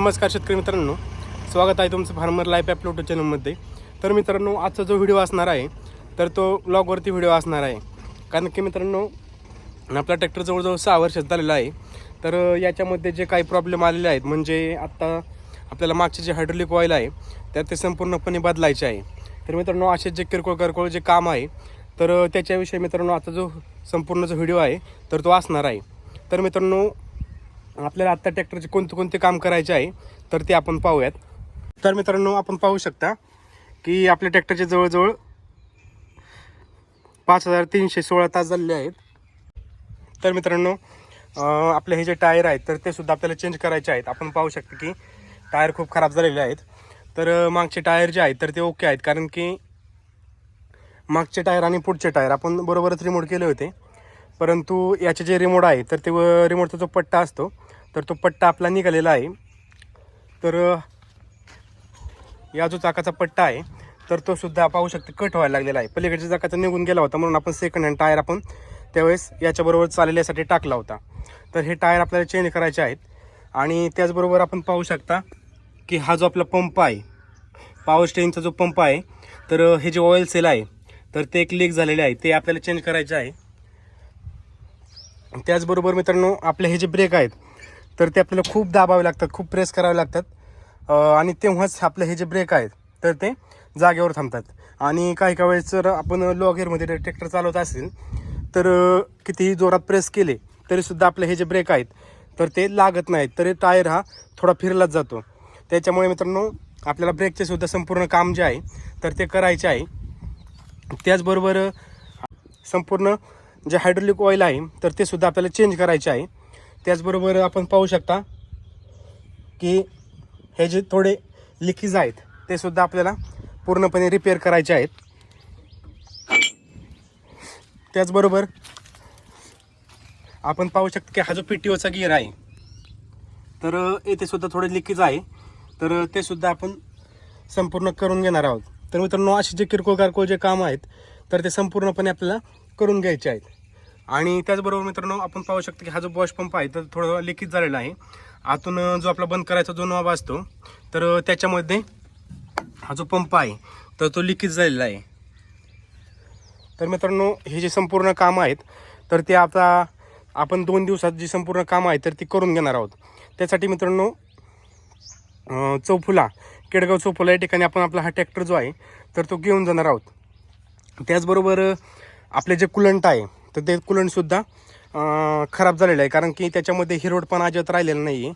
नमस्कार शेतकरी मित्रांनो. स्वागत आहे तुमचं फार्मर लाईफ ॲप लोटो चॅनलमध्ये तर मित्रांनो आजचा जो व्हिडिओ असणार आहे तर तो ब्लॉगवरती व्हिडिओ असणार आहे. कारण की मित्रांनो आपला ट्रॅक्टर जवळजवळ सहा वर्षात झालेला आहे. तर याच्यामध्ये जे काही प्रॉब्लेम आलेले आहेत म्हणजे आत्ता आपल्याला मागचे जे हायड्रोलिक ऑइल आहे त्यात ते संपूर्णपणे बदलायचे आहे. तर मित्रांनो असे जे किरकोळ किरकोळ जे काम आहे तर त्याच्याविषयी मित्रांनो आता जो संपूर्ण जो व्हिडिओ आहे तर तो असणार आहे. तर मित्रांनो आपल्याला आत्ता ट्रॅक्टरचे कोणते कोणते काम करायचे आहे तर ते आपण पाहूयात. तर मित्रांनो आपण पाहू शकता की आपल्या ट्रॅक्टरचे जवळजवळ पाच हजार तीनशे सोळा तास झालेले आहेत. तर मित्रांनो आपले हे जे टायर आहेत तर ते सुद्धा आपल्याला चेंज करायचे आहेत. आपण पाहू शकतो की टायर खूप खराब झालेले आहेत. तर मागचे टायर जे आहेत तर ते ओके आहेत. कारण की मागचे टायर आणि पुढचे टायर आपण बरोबरच रिमोट केले होते. परंतु याचे जे रिमोट आहे तर ते रिमोटचा जो पट्टा असतो तर तो पट्टा आपला निघालेला आहे. तर या जो चाकाचा पट्टा आहे तर तो सुद्धा पाहू शकतो कट व्हायला लागलेला आहे. पलीकडच्या चाकाचा निघून गेला होता म्हणून आपण सेकंड हँड टायर आपण त्यावेळेस याच्याबरोबर चाललेल्यासाठी टाकला होता. तर हे टायर आपल्याला चेंज करायचे आहेत. आणि त्याचबरोबर आपण पाहू शकता की हा जो आपला पंप आहे पॉवर स्टेनचा जो पंप आहे तर हे जे ऑइल सेल आहे तर ते एक लीक झालेले आहे. ते आपल्याला चेंज करायचे आहे. त्याचबरोबर मित्रांनो आपले हे जे ब्रेक आहेत तर ते आपल्याला खूप दाबावे लागतात खूप प्रेस करावे लागतात. आणि तेव्हाच आपले हे जे ब्रेक आहेत तर ते जागेवर थांबतात. आणि काही काही वेळेस जर आपण लो गिअरमध्ये ट्रॅक्टर चालवत असेल तर कितीही जोरात प्रेस केले तरीसुद्धा आपले हे जे ब्रेक आहेत तर ते लागत नाहीत. तरी टायर हा थोडा फिरलाच जातो. त्याच्यामुळे मित्रांनो आपल्याला ब्रेकचे सुद्धा संपूर्ण काम जे आहे तर ते करायचे आहे. त्याचबरोबर संपूर्ण जे हायड्रोलिक ऑइल आहे तर ते सुद्धा आपल्याला चेंज करायचे आहे. त्याचबरोबर आपण पाहू शकता की हे जे थोडे लिकीज आहेत ते सुद्धा आपल्याला पूर्णपणे रिपेअर करायचे आहेत. त्याचबरोबर आपण पाहू शकतो की हा जो पी टी ओचा गिअर आहे तर येथे सुद्धा थोडे लिकीज आहे. तर ते सुद्धा आपण संपूर्ण करून घेणार आहोत. तर मित्रांनो असे जे किरकोळ कारकोळ जे काम आहेत तर ते संपूर्णपणे आपल्याला करून घ्यायचे आहेत. आणि त्याचबरोबर मित्रांनो आपण पाहू शकतो की हा जो बॉश पंप आहे तर थोडं लिकेज झालेला आहे. आतून जो आपला बंद करायचा जो नॉब असतो तर त्याच्यामध्ये हा जो पंप आहे तर तो लिकेज झालेला आहे. तर मित्रांनो हे जे संपूर्ण कामं आहेत तर ते आता आपण दोन दिवसात जी संपूर्ण कामं आहेत तर ती करून घेणार आहोत. त्यासाठी मित्रांनो चौफुला केडगाव चौफुला या ठिकाणी आपण आपला हा ट्रॅक्टर जो आहे तर तो घेऊन जाणार आहोत. त्याचबरोबर आपले जे कुलंट आहे तर ते कुलंटसुद्धा खराब झालेलं आहे. कारण की त्याच्यामध्ये हिरोड अजिबात राहिलेलं नाही आहे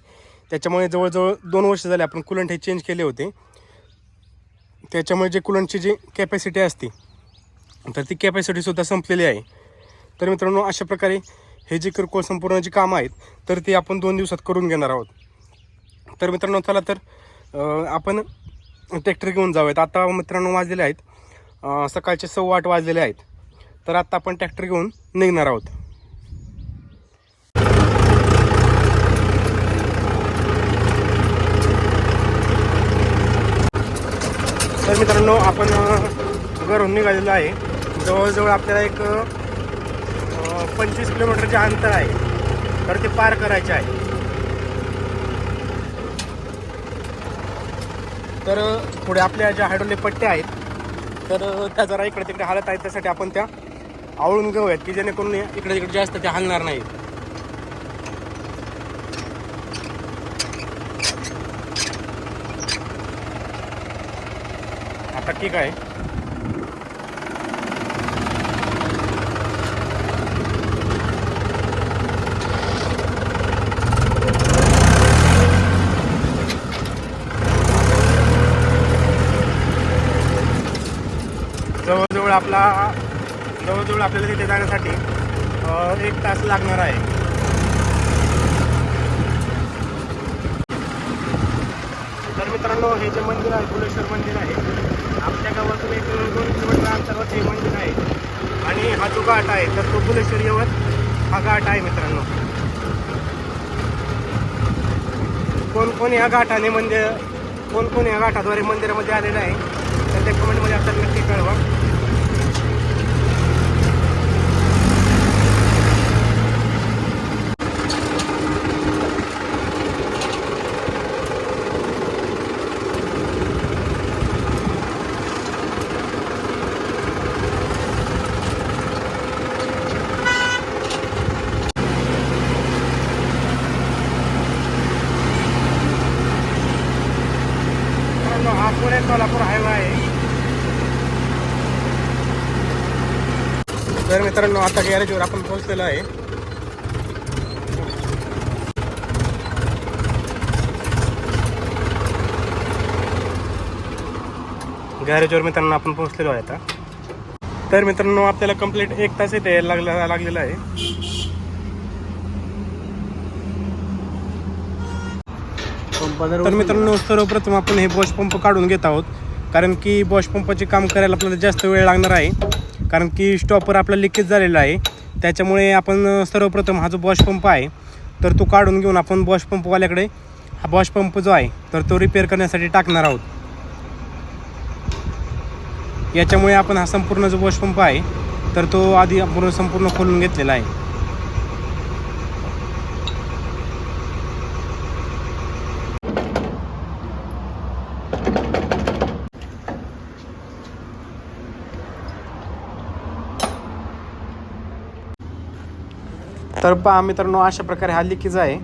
त्याच्यामुळे जवळजवळ दोन वर्ष झाले आपण कुलंट हे चेंज केले होते. त्याच्यामुळे जे कुलंटची जी कॅपॅसिटी असते तर ती कॅपॅसिटीसुद्धा संपलेली आहे. तर मित्रांनो अशा प्रकारे हे जे किरकोळ संपूर्ण जी कामं आहेत तर ते आपण दोन दिवसात करून घेणार आहोत. तर मित्रांनो चला तर आपण ट्रॅक्टर घेऊन जाऊयात. आता मित्रांनो वाजलेले आहेत सकाळचे सव्वा आठ वाजलेले आहेत. तर आता आपण ट्रॅक्टर घेऊन निघणार आहोत. तर मित्रांनो आपण घरून निघालेलो आहे. जवळजवळ आपल्याला एक पंचवीस किलोमीटरचे अंतर आहे. तर ते पार करायचे आहे. तर पुढे आपल्या ज्या हायड्रोले पट्ट्या आहेत तर त्या जरा इकडे तिकडे हालत आहेत त्यासाठी आपण त्या आवळून घेऊयात की जेणेकरून इकडे तिकडे जास्त ते हलणार नाही. आता ठीक आहे. जवळजवळ आपला जवळजवळ आपल्याला तिथे जाण्यासाठी एक तास लागणार आहे. तर मित्रांनो हे जे मंदिर आहे कुलेश्वर मंदिर आहे आपल्या गावातून एक दोन किलोमीटर अंतरावर हे मंदिर आहे. आणि हा जो घाट आहे तर तो कुलेश्वर यवत हा घाट आहे मित्रांनो. कोण कोण या घाटाने मंदिर कोण कोण या घाटाद्वारे मंदिरामध्ये आलेलं आहे तर त्या कमेंटमध्ये आपल्याला नक्की कळवा. पुणे सोलापूर हायवे आहे. तर मित्रांनो आता गॅरेजवर आपण पोहोचलेलो आहे. गॅरेजवर मित्रांनो आपण पोहोचलेलो आहे आता. तर मित्रांनो आपल्याला कंप्लीट एक तास इथे यायला लागला लागलेला आहे. तर मित्रांनो सर्वप्रथम आपण हे बॉश पंप काढून घेत आहोत. कारण की बॉश पंपाचे काम करायला आपल्याला जास्त वेळ लागणार आहे. कारण की स्टॉपर आपला लिकेज झालेला आहे. त्याच्यामुळे आपण सर्वप्रथम हा जो बॉश पंप आहे तर तो काढून घेऊन आपण बॉश पंपवाल्याकडे हा बॉश पंप जो आहे तर तो रिपेअर करण्यासाठी टाकणार आहोत. याच्यामुळे आपण हा संपूर्ण जो बॉश पंप आहे तर तो आधी आपण संपूर्ण खोलून घेतलेला आहे. तर पहा मित्रांनो अशा प्रकारे हा लिकेज आहे.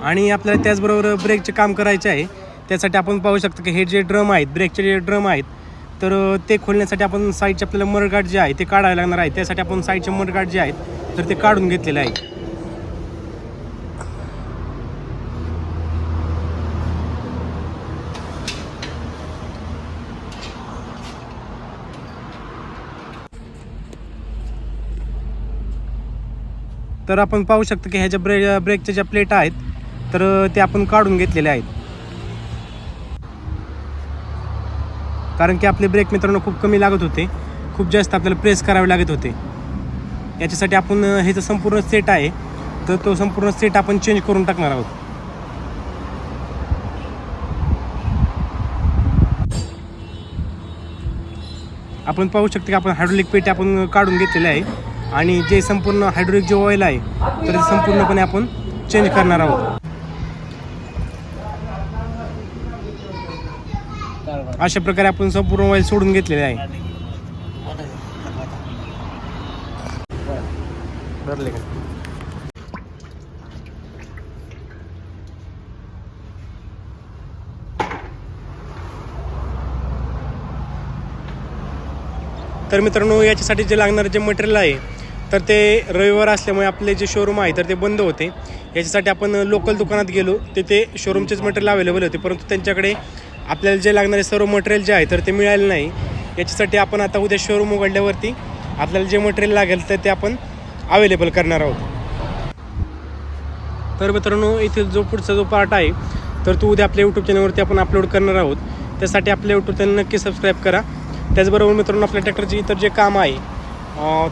आणि आपल्याला त्याचबरोबर ब्रेकचे काम करायचे आहे. त्यासाठी आपण पाहू शकतो की हे जे ड्रम आहेत ब्रेकचे जे ड्रम आहेत तर ते खोलण्यासाठी आपण साईडचे आपल्याला मरगाट जे आहे ते काढायला लागणार आहे. त्यासाठी आपण साईडचे मरगाट जे आहेत तर ते काढून घेतलेले आहे. तर आपण पाहू शकतो की ह्या ज्या ब्रे ब्रेकच्या ज्या प्लेट आहेत तर ते आपण काढून घेतलेले आहेत. कारण की आपले ब्रेक मित्रांनो खूप कमी लागत होते. खूप जास्त आपल्याला प्रेस करावे लागत होते. याच्यासाठी आपण हे जो संपूर्ण सेट आहे. तर तो संपूर्ण सेट आपण चेंज करून टाकणार आहोत. आपण पाहू शकतो की आपण हायड्रोलिक पेटी आपण काढून घेतलेले आहे. आणि जे संपूर्ण हायड्रोलिक जे ऑइल आहे तर ते संपूर्णपणे आपण चेंज करणार आहोत. अशा प्रकारे आपण संपूर्ण मोबाईल सोडून घेतलेले आहे. भरले का? तर मित्रांनो याच्यासाठी जे लागणारं जे मटेरियल आहे तर ते रविवार असल्यामुळे आपले जे शोरूम आहे तर ते बंद होते. याच्यासाठी आपण लोकल दुकानात गेलो तिथे शोरूमचेच मटेरियल अवेलेबल होते परंतु त्यांच्याकडे आपल्याला जे लागणारे सर्व मटेरियल जे आहे तर ते मिळालं नाही. याच्यासाठी आपण आता उद्या शोरूम उघडल्यावरती आपल्याला जे मटेरियल लागेल तर ते आपण अवेलेबल करणार आहोत. तर मित्रांनो इथे जो पुढचा जो पार्ट आहे तर तो उद्या आपल्या यूट्यूब चॅनलवरती आपण अपलोड करणार आहोत. त्यासाठी आपल्या यूट्यूब चॅनल नक्की सबस्क्राईब करा. त्याचबरोबर मित्रांनो आपल्या ट्रॅक्टरचे इतर जे काम आहे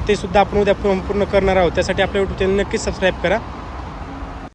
ते सुद्धा आपण उद्या पूर्ण पूर्ण करणार आहोत. त्यासाठी आपल्या यूट्यूब चॅनल नक्की सबस्क्राईब करा.